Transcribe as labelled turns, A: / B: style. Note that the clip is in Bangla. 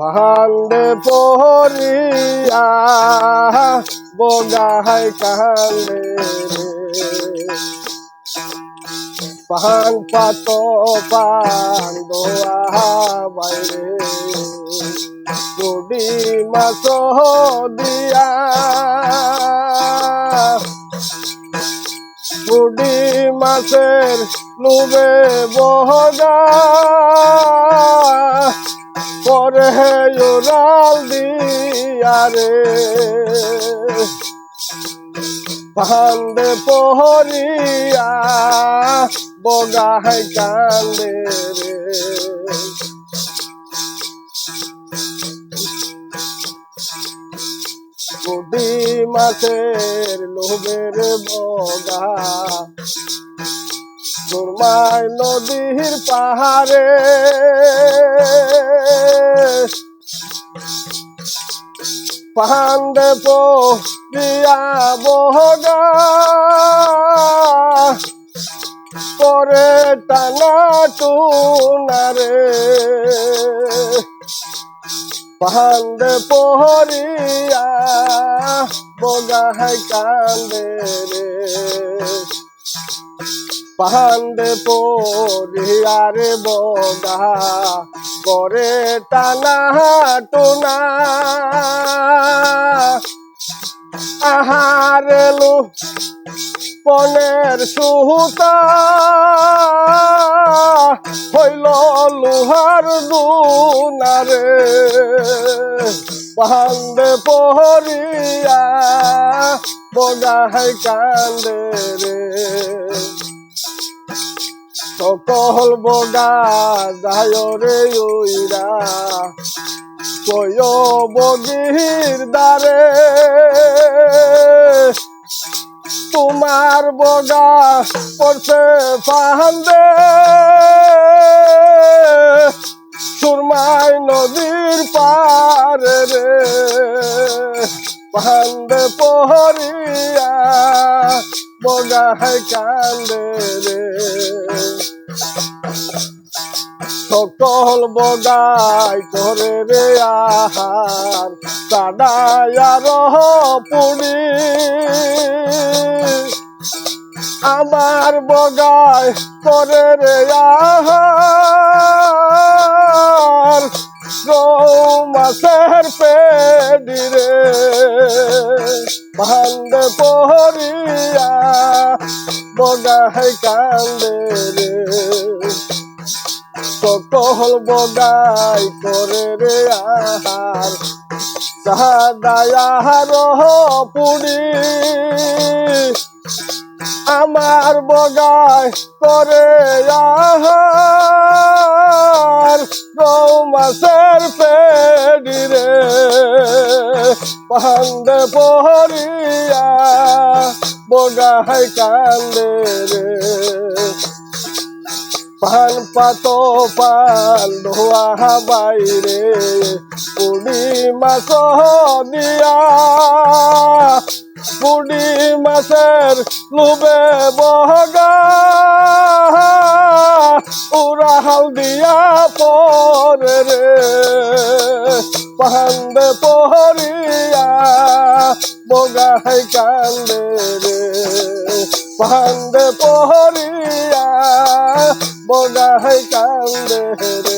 A: ফান্দে পহরিয়া বগাহাই কান্দে পান পাত পান দোয়া বাইরে। কুডি মাস দিয়া। কুডি মাসের লুবে বহগা। পরে উড়াল দিয়ারে পান্দে পহরিয়া বগাহাই কান্দে রে। মাসের লোভের বগা সুরমাই নদীর পাহাড়ে। পাহান্দে পিয়া বহগা। পরে টানা টুনারে। পাহান্দে পহরিয়া বগা কান্দে রে পাহান্দে পরিয়ারে বগা করে টানা টুনা। আহারেলু পনেরো সুহুতা হইল লোহার দুনারে। পাহান্দে পহরিয়া বগাহাই কান্দে রে। সকল বগা যায় রে উইরা। কয় বগির দ্বারে, তোমার বগা পড়ছে ফাহান্দে। সুরমাই নদীর পারে রে পাহান্দে পহরিয়া, বগা কান্দে রে। সকল বগাই করে রে আহার কাদায়ার পুরি আমার বগাই করে রে আহার মাসের পেডি রে পহরিয়া, বগাই কান্দে রে। সকল বগাই করে রে আহার। সাহাদায়ার পুরি আমার বগাই করে আহার। গৌ মাসের পেডি রে পাহান্দে পহরিয়া। বগাই কান্দে রে। পান পাত পাল ধোয়া বাইরে পুডি মাস দিয়া পুডি মাসের লুবে বহগা। উড়াল দিয়া পরে রে, পাহান্দে পহরিয়া। বগাই কান্দে রে, পাহান্দে পহরিয়া বগাই কান্দে